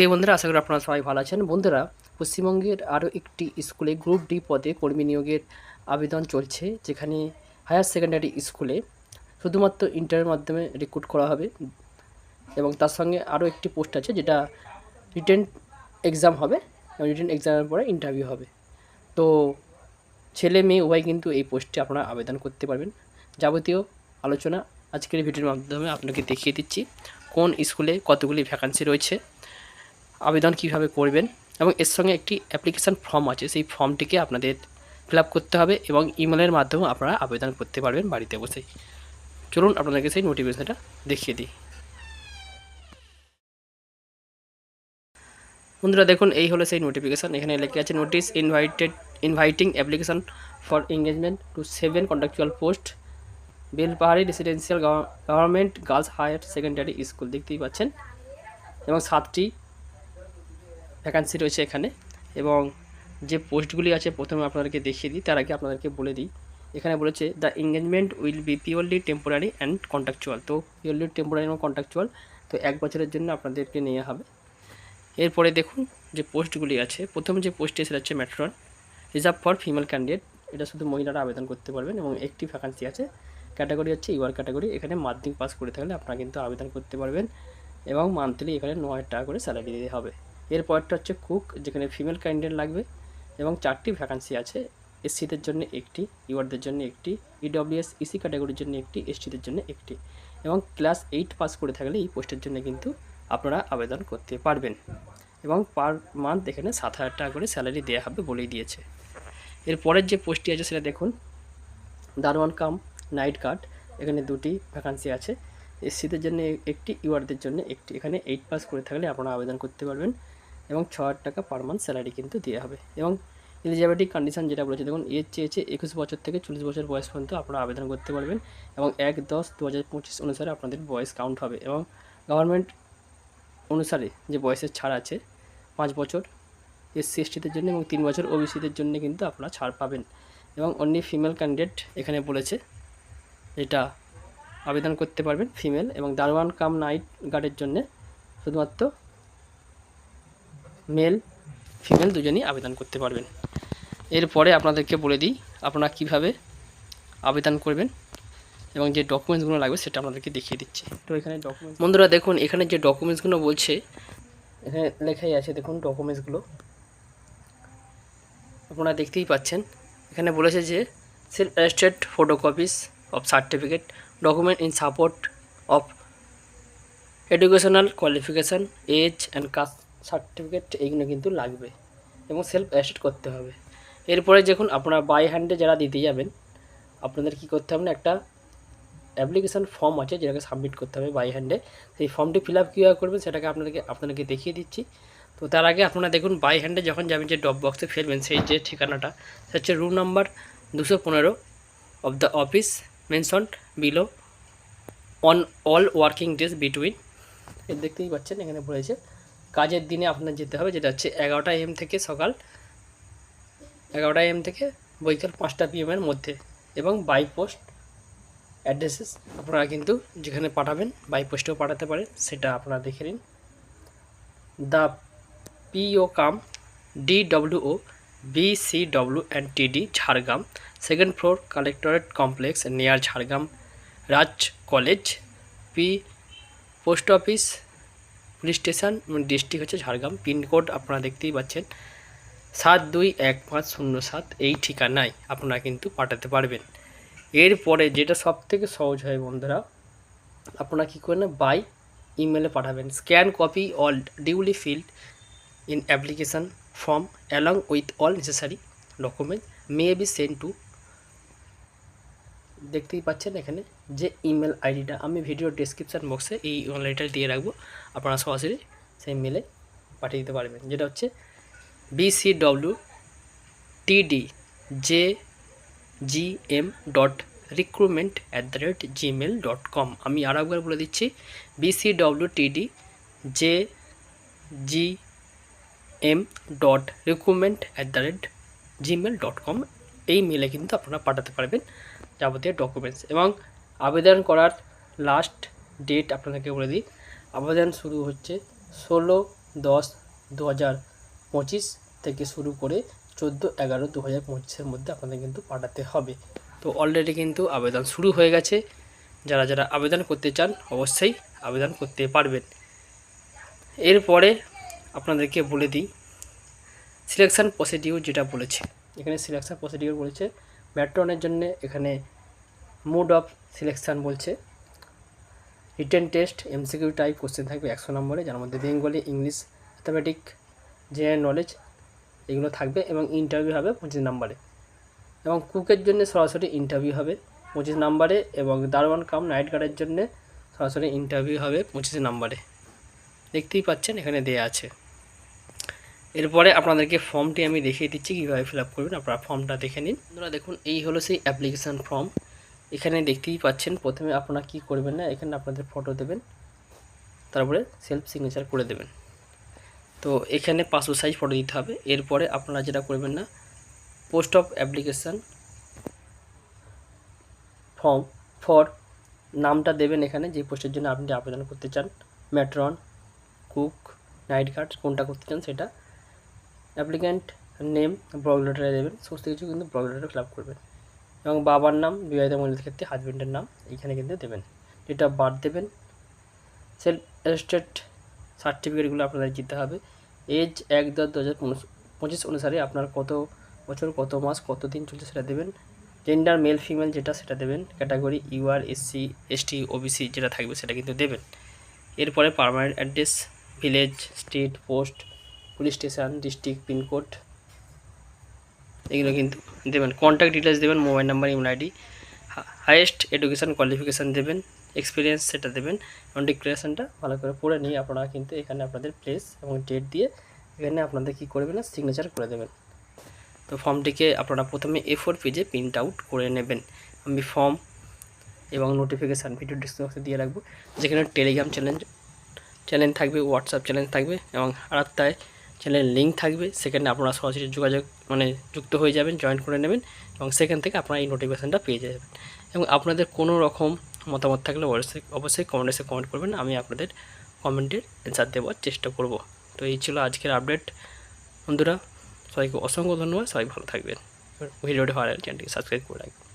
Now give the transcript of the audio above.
প্রিয় বন্ধুরা, আশা করি আপনারা সবাই ভালো আছেন। বন্ধুরা, পশ্চিমবঙ্গের আরও একটি স্কুলে গ্রুপ ডি পদে কর্মী নিয়োগের আবেদন চলছে, যেখানে হায়ার সেকেন্ডারি স্কুলে শুধুমাত্র ইন্টারের মাধ্যমে রিক্রুট করা হবে এবং তার সঙ্গে আরও একটি পোস্ট আছে, যেটা রিটেন এক্সাম হবে এবং রিটেন এক্সামের পরে ইন্টারভিউ হবে। তো ছেলে মেয়ে উভয় কিন্তু এই পোস্টে আপনারা আবেদন করতে পারবেন। যাবতীয় আলোচনা আজকের ভিডিওর মাধ্যমে আপনাকে দেখিয়ে দিচ্ছি, কোন স্কুলে কতগুলি ভ্যাকান্সি রয়েছে আবেদন কীভাবে করবেন এবং এর সঙ্গে একটি অ্যাপ্লিকেশান ফর্ম আছে, সেই ফর্মটিকে আপনাদের ফিল করতে হবে এবং ইমেলের মাধ্যমে আপনারা আবেদন করতে পারবেন বাড়িতে বসেই। চলুন আপনাদেরকে সেই নোটিফিকেশনটা দেখিয়ে দিই। বন্ধুরা, দেখুন, এই হলো সেই নোটিফিকেশান এখানে লেখা আছে notice invited inviting application for engagement to seven contractual post Belpahari residential government girls higher secondary school দেখতেই পাচ্ছেন। এবং সাতটি ভ্যাকান্সি রয়েছে এখানে এবং যে পোস্টগুলি আছে, প্রথমে আপনাদেরকে দেখিয়ে দিই, তার আগে আপনাদেরকে বলে দিই। এখানে বলেছে the engagement will be purely temporary and contractual তো পিওরলি টেম্পোরারি এবং কন্ট্রাকচুয়াল তো এক বছরের জন্য আপনাদেরকে নেওয়া হবে। এরপরে দেখুন যে পোস্টগুলি আছে, প্রথম যে পোস্টটি সেটা হচ্ছে matron reserve for female candidate এটা শুধু মহিলারা আবেদন করতে পারবেন এবং একটি ভ্যাকান্সি আছে। ক্যাটাগরি হচ্ছে ইউআর ক্যাটাগরি এখানে মাধ্যমিক পাস করে থাকলে আপনারা কিন্তু আবেদন করতে পারবেন এবং মান্থলি এখানে ন হাজার টাকা করে স্যালারি দিতে হবে। এরপরটা হচ্ছে কুক যেখানে ফিমেল ক্যান্ডিডেট লাগবে এবং চারটি ভ্যাকান্সি আছে এসসিদের জন্য একটি ইউআরদের জন্য একটি ইডব্লিউএস ইসি ক্যাটাগরির জন্য একটি এসটিদের জন্য একটি এবং ক্লাস এইট পাস করে থাকলে এই পোস্টের জন্য কিন্তু আপনারা আবেদন করতে পারবেন এবং পার মান্থ এখানে সাত হাজার টাকা করে স্যালারি দেওয়া হবে বলেই দিয়েছে। এরপরের যে পোস্টটি আছে সেটা দেখুন দারোয়ান কাম নাইট গার্ড এখানে দুটি ভ্যাকান্সি আছে এসসিদের জন্য একটি ইউআরদের জন্য একটি, এখানে এইট পাস করে থাকলে আপনারা আবেদন করতে পারবেন। এবং ছ হাজার টাকা পার মান্থ স্যালারি কিন্তু দেওয়া হবে। এবং এলিজিবিলিটি কন্ডিশন যেটা বলেছে, দেখুন, এর চেয়েছে একুশ বছর থেকে চল্লিশ বছর বয়স পর্যন্ত আপনারা আবেদন করতে পারবেন এবং এক দশ দু হাজার পঁচিশ অনুসারে আপনাদের বয়স কাউন্ট হবে এবং গভর্নমেন্ট অনুসারে যে বয়সের ছাড় আছে, পাঁচ বছর এসসি এসটিদের জন্য এবং তিন বছর ওবিসিদের জন্য কিন্তু আপনারা ছাড় পাবেন। এবং অনলি ফিমেল ক্যান্ডিডেট এখানে বলেছে এটা আবেদন করতে পারবেন ফিমেল এবং দারওয়ান কাম নাইট গার্ডের জন্য। শুধুমাত্র মেল ফিমেল দুজনই আবেদন করতে পারবেন। এরপরে আপনাদেরকে বলে দিই, আপনারা কীভাবে আবেদন করবেন এবং যে ডকুমেন্টসগুলো লাগবে সেটা আপনাদেরকে দেখিয়ে দিচ্ছি। তো এখানে ডকুমেন্টস বন্ধুরা দেখুন, এখানে যে ডকুমেন্টসগুলো বলছে, এখানে লেখাই আছে, দেখুন ডকুমেন্টসগুলো আপনারা দেখতেই পাচ্ছেন, এখানে বলেছে যে self attested photocopies of certificate document in support of educational qualification age and caste certificate এইগুলো কিন্তু লাগবে এবং সেলফ অ্যাটেস্ট করতে হবে। এরপরে দেখুন আপনারা বাই হ্যান্ডে যারা দিতে যাবেন, আপনাদের কি করতে হবে না, একটা অ্যাপ্লিকেশান ফর্ম আছে যেটাকে সাবমিট করতে হবে বাই হ্যান্ডে সেই ফর্মটি ফিল আপ কীভাবে করবেন সেটাকে আপনাদেরকে আপনাদেরকে দেখিয়ে দিচ্ছি। তো তার আগে আপনারা দেখুন বাই হ্যান্ডে যখন যাবেন যে ড্রপ বক্সে ফেলবেন, সেই যে ঠিকানাটা, সেটা হচ্ছে রুম নাম্বার দুশো পনেরো of the office mention below on all working days between দেখতেই পাচ্ছেন, এখানে বলেছে। কাজের দিনে আপনার যেতে হবে, যেটা হচ্ছে এগারোটা এম থেকে সকাল এগারোটা এম থেকে বৈকাল পাঁচটা পিএমের মধ্যে এবং বাই পোস্ট অ্যাড্রেসেস আপনারা কিন্তু যেখানে পাঠাবেন বাই পোস্টেও পাঠাতে পারেন, সেটা আপনারা দেখে নিন। The PO cum D W O B C W and TD Jhargram second floor collectorate complex near Jhargram Raj college P post office police station district হচ্ছে ঝাড়গ্রাম। পিনকোড আপনারা দেখতেই পাচ্ছেন। সাত দুই এক পাঁচ শূন্য সাত এই ঠিকানায় আপনারা কিন্তু পাঠাতে পারবেন। এরপরে যেটা সব থেকে সহজ হয় বন্ধুরা, আপনারা কী করেন বাই ইমেলে পাঠাবেন। Scan copy all duly filled in application form along with all necessary document may be send to দেখতেই পাচ্ছেন এখানে যে ইমেল আইডিটা আমি ভিডিও ডিসক্রিপশান বক্সে এই ইমেল দিয়ে রাখব। আপনারা সরাসরি সেই মেলে পাঠিয়ে দিতে পারবেন। যেটা হচ্ছে BCW TD J G M dot recruitment at the rate gmail dot com আমি আর একবার বলে দিচ্ছি BCW TD J G M dot recruitment at the rate gmail dot com এই মেলে কিন্তু আপনারা পাঠাতে পারবেন যাবতীয় ডকুমেন্টস এবং আবেদন করার লাস্ট ডেট আপনাদেরকে বলে দিই। আবেদন শুরু হচ্ছে ষোলো দশ দু হাজার পঁচিশ থেকে শুরু করে চোদ্দ এগারো দু হাজার পঁচিশের মধ্যে আপনাদের কিন্তু পাঠাতে হবে। তো অলরেডি কিন্তু আবেদন শুরু হয়ে গেছে। যারা যারা আবেদন করতে চান অবশ্যই আবেদন করতে পারবেন। এরপরে আপনাদেরকে বলে দিই সিলেকশান প্রসিডিউর যেটা বলেছে। এখানে সিলেকশান প্রসিডিউর বলছে। ম্যাট্রনের জন্য এখানে মোড অফ সিলেকশান বলছে। Written test MCQ type question থাকবে একশো নম্বরে, যার মধ্যে Bengali, English mathematic general knowledge এগুলো থাকবে এবং ইন্টারভিউ হবে পঁচিশ নম্বরে। এবং কুকের জন্য সরাসরি ইন্টারভিউ হবে পঁচিশ নম্বরে এবং দারোয়ান কাম নাইট গার্ডের জন্য সরাসরি ইন্টারভিউ হবে পঁচিশ নম্বরে। দেখতেই পাচ্ছেন এখানে দেয়া আছে। এরপরে আপনাদেরকে ফর্মটি আমি দেখিয়ে দিচ্ছি, কীভাবে ফিল আপ করবেন, আপনারা ফর্মটা দেখে নিন। আপনারা দেখুন, এই হলো সেই অ্যাপ্লিকেশান ফর্ম। এখানে দেখতেই পাচ্ছেন, প্রথমে আপনারা কি করবেন না, এখানে আপনাদের ফটো দেবেন, তারপরে সেলফ সিগনেচার করে দেবেন। তো এখানে পাসপোর্ট সাইজ ফটো দিতে হবে। এরপরে আপনারা যেটা করবেন না, post of application form for নামটা দেবেন এখানে, যে পোস্টের জন্য আপনি আবেদন করতে চান। ম্যাট্রন, কুক, নাইট গার্ড, কোনটা করতে চান সেটা। অ্যাপ্লিক্যান্ট নেম, ব্লক লেটারে দেবেন, সমস্ত কিছু কিন্তু ব্লক লেটারে ফিল করবেন। এবং বাবার নাম, বিবাহিত মহিলাদের ক্ষেত্রে হাজব্যান্ডের নাম, এইখানে কিন্তু দেবেন। ডেট অফ বার্থ দেবেন। সেলফ অ্যাটেস্টেড সার্টিফিকেটগুলো আপনাদের দিতে হবে। এজ এক দশ দু হাজার পঁচিশ অনুসারে আপনার কত বছর, কত মাস, কত দিন চলছে সেটা দেবেন। জেন্ডার মেল ফিমেল যেটা সেটা দেবেন। Category UR SC ST OBC যেটা থাকবে সেটা কিন্তু দেবেন। এরপরে permanent address village state post police station, district pin code এগুলো কিন্তু দেবেন। কন্ট্যাক্ট ডিটেলস দেবেন mobile number email ID highest education qualification দেবেন এক্সপিরিয়েন্স সেটা দেবেন, এবং ডিক্লারেশনটা ভালো করে পড়ে নিয়ে আপনারা কিন্তু এখানে আপনাদের প্লেস এবং ডেট দিয়ে এখানে আপনাদের কী করবেন না সিগনেচার করে দেবেন। তো ফর্মটিকে আপনারা প্রথমে এ ফোর পেজে প্রিন্ট আউট করে নেবেন। আমি ফর্ম এবং নোটিফিকেশান ভিডিও ডিসক্রিপশনে দিয়ে রাখব। যেখানে টেলিগ্রাম চ্যানেল চ্যানেল থাকবে হোয়াটসঅ্যাপ চ্যানেল থাকবে এবং আরাত্তায় চ্যানেল লিঙ্ক থাকবে সেখানে আপনারা সরাসরি যোগাযোগ মানে যুক্ত হয়ে যাবেন জয়েন করে নেবেন এবং সেখান থেকে আপনারা এই নোটিফিকেশানটা পেয়ে যাবেন। এবং আপনাদের কোনো রকম মতামত থাকলে অবশ্যই অবশ্যই কমেন্টে কমেন্ট করবেন আমি আপনাদের কমেন্টের অ্যান্সার দেওয়ার চেষ্টা করব। তো এই ছিল আজকের আপডেট বন্ধুরা সবাইকে অসংখ্য ধন্যবাদ সবাই ভালো থাকবেন। ভিডিওটি ভালো লাগলে চ্যানেলটিকে সাবস্ক্রাইব করে রাখবেন।